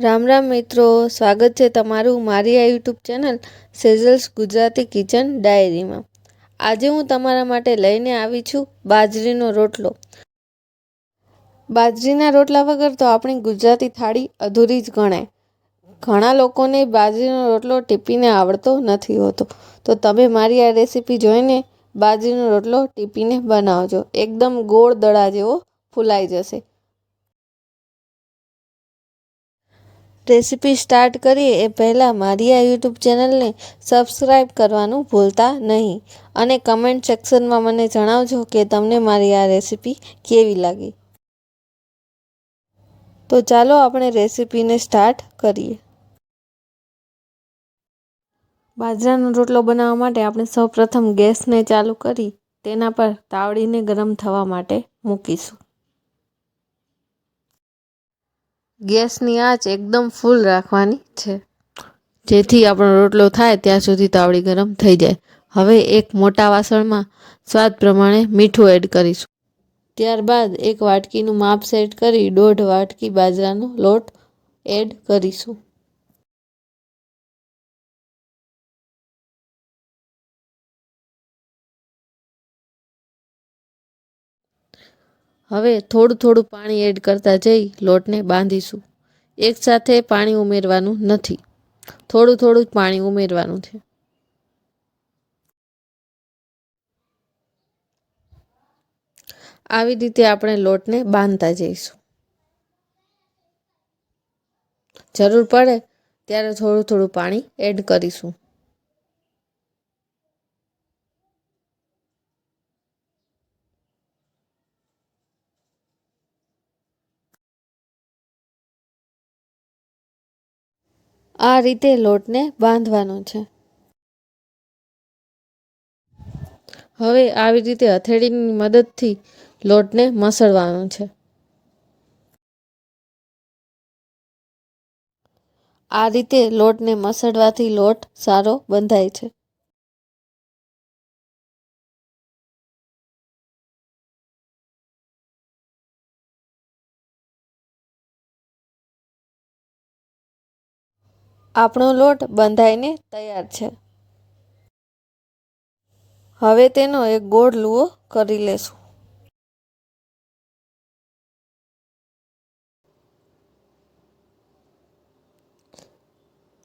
રામ રામ મિત્રો, સ્વાગત છે તમારું મારી આ YouTube channel Sejal's Gujarati kitchen ડાયરીમાં. આજે હું તમારા માટે લઈને આવી છું બાજરીનો રોટલો. બાજરીના રોટલા વગર તો આપણી ગુજરાતી થાળી અધૂરી જ ગણાય. ઘણા લોકોને બાજરીનો રોટલો ટીપીને આવડતો નથી હોતો. તો તમે મારી આ રેસીપી જોઈને બાજરીનો રોટલો ટીપીને બનાવજો. એકદમ ગોળ દડા જેવો ફૂલાઈ જશે. રેસીપી સ્ટાર્ટ કરીએ એ પહેલાં મારી આ યુટ્યુબ ચેનલને સબસ્ક્રાઈબ કરવાનું ભૂલતા નહીં. અને કમેન્ટ સેક્શનમાં મને જણાવજો કે તમને મારી આ રેસીપી કેવી લાગી. તો ચાલો આપણે રેસીપીને સ્ટાર્ટ કરીએ. બાજરાનો રોટલો બનાવવા માટે આપણે સૌપ્રથમ ગેસને ચાલુ કરી તેના પર તાવડીને ગરમ થવા માટે મૂકીશું. ગેસની આંચ એકદમ ફૂલ રાખવાની છે. જેથી આપણો રોટલો થાય ત્યાં સુધી તાવડી ગરમ થઈ જાય. હવે એક મોટા વાસણમાં સ્વાદ પ્રમાણે મીઠું એડ કરીશું. ત્યારબાદ એક વાટકીનું માપ સેટ કરી દોઢ વાટકી બાજરાનો લોટ એડ કરીશું. હવે થોડું થોડું પાણી એડ કરતા જઈ લોટને બાંધીશું. એકસાથે પાણી ઉમેરવાનું નથી. થોડું થોડું પાણી ઉમેરવાનું છે. આવી રીતે આપણે લોટને બાંધતા જઈશું. જરૂર પડે ત્યારે થોડું થોડું પાણી એડ કરીશું. આ રીતે લોટને બાંધવાનો છે. હવે આવી રીતે હથેળીની મદદથી લોટને મસળવાનો છે. આ રીતે લોટને મસળવાથી લોટ સારો બંધાય છે. આપણો લોટ બંધાઈને તૈયાર છે. હવે તેનો એક ગોળ લુઓ કરી લેશું.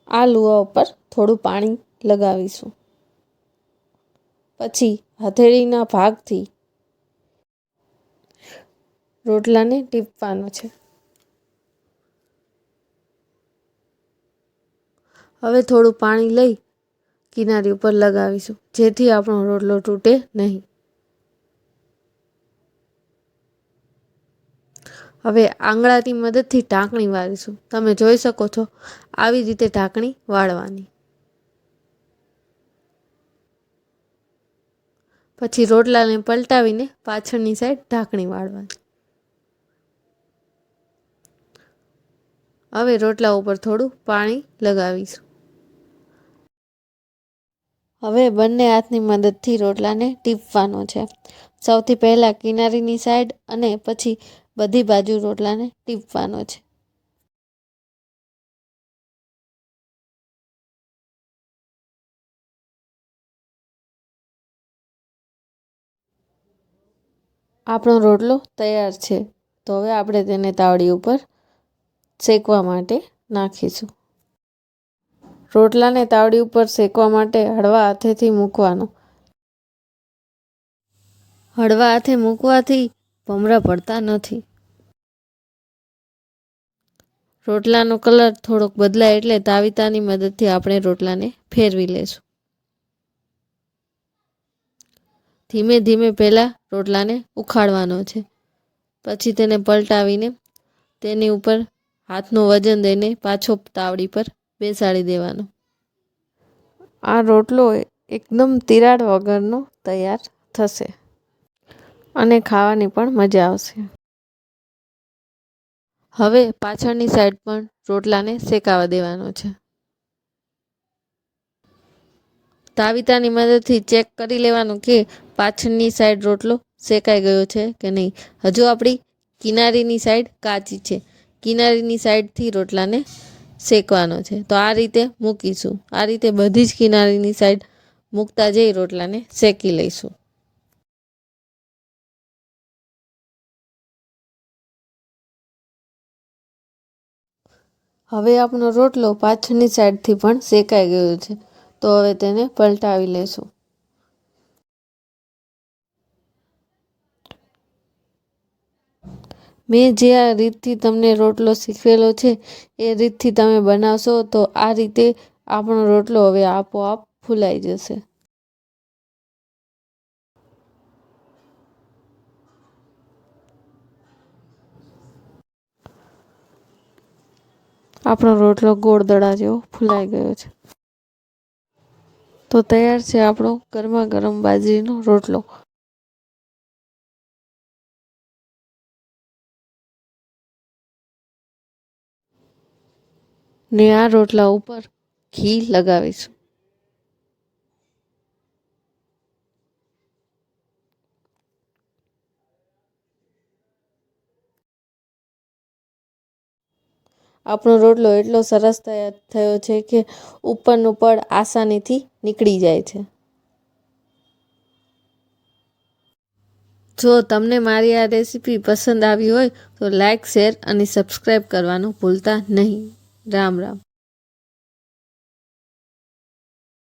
આ લુવા ઉપર થોડું પાણી લગાવીશું. પછી હથેળીના ભાગથી રોટલાને ટીપવાનો છે. હવે થોડું પાણી લઈ કિનારી ઉપર લગાવીશું, જેથી આપણો રોટલો તૂટે નહીં. હવે આંગળાની મદદથી ઢાંકણી વાળીશું. તમે જોઈ શકો છો આવી રીતે ઢાંકણી વાળવાની. પછી રોટલાને પલટાવીને પાછળની સાઈડ ઢાંકણી વાળવાની. હવે રોટલા ઉપર થોડું પાણી લગાવીશું. હવે બંને હાથની મદદથી રોટલાને ટીપવાનો છે. સૌથી પહેલાં કિનારીની સાઈડ અને પછી બધી બાજુ રોટલાને ટીપવાનો છે. આપણો રોટલો તૈયાર છે. તો હવે આપણે તેને તાવડી ઉપર શેકવા માટે નાખીશું. રોટલાને તાવડી ઉપર શેકવા માટે હળવા હાથેથી મૂકવાનો. હળવા હાથે મૂકવાથી ભમરા પડતા નથી. રોટલાનો કલર થોડોક બદલાય એટલે તાવીતાની મદદથી આપણે રોટલાને ફેરવી લેશું. ધીમે ધીમે પહેલાં રોટલાને ઉખાડવાનો છે. પછી તેને પલટાવીને તેની ઉપર હાથનું વજન દઈને પાછો તાવડી પર બેસાડી દેવાનો. આ રોટલો એકદમ તિરાડ વગરનો તૈયાર થશે અને ખાવાની પણ મજા આવશે. હવે પાછળની સાઈડ પણ રોટલાને શેકાવા દેવાનો છે. તાવીતાની મદદથી ચેક કરી લેવાનું કે પાછળની સાઈડ રોટલો શેકાઈ ગયો છે કે નહીં. હજુ આપણી કિનારીની સાઈડ કાચી છે. કિનારીની સાઈડથી રોટલાને શેકવાનો છે. તો આ રીતે મૂકીશું. આ રીતે બધી જ કિનારીની સાઈડ મૂકતા જઈ રોટલાને શેકી લઈશું. હવે આપણો રોટલો પાછળની સાઈડથી પણ શેકાઈ ગયો છે. તો હવે તેને પલટાવી લેશું મેં જે આ રીતથી તમને રોટલો શીખવેલો છે, એ રીતથી તમે બનાવશો તો આ રીતે આપણો રોટલો હવે આપોઆપ ફૂલાઈ જશે. આપણો રોટલો ગોળ દડા જેવો ફૂલાઈ ગયો છે. તો તૈયાર છે આપણો ગરમા ગરમ બાજરીનો રોટલો. ને આ રોટલા ઉપર ઘી લગાવીશું. આપણો રોટલો એટલો સરસ તૈયાર થયો છે કે ઉપરનું પડ આસાનીથી નીકળી જાય છે. જો તમને મારી આ રેસીપી પસંદ આવી હોય તો લાઇક શેર અને સબસ્ક્રાઈબ કરવાનું ભૂલતા નહીં. રામ રામ.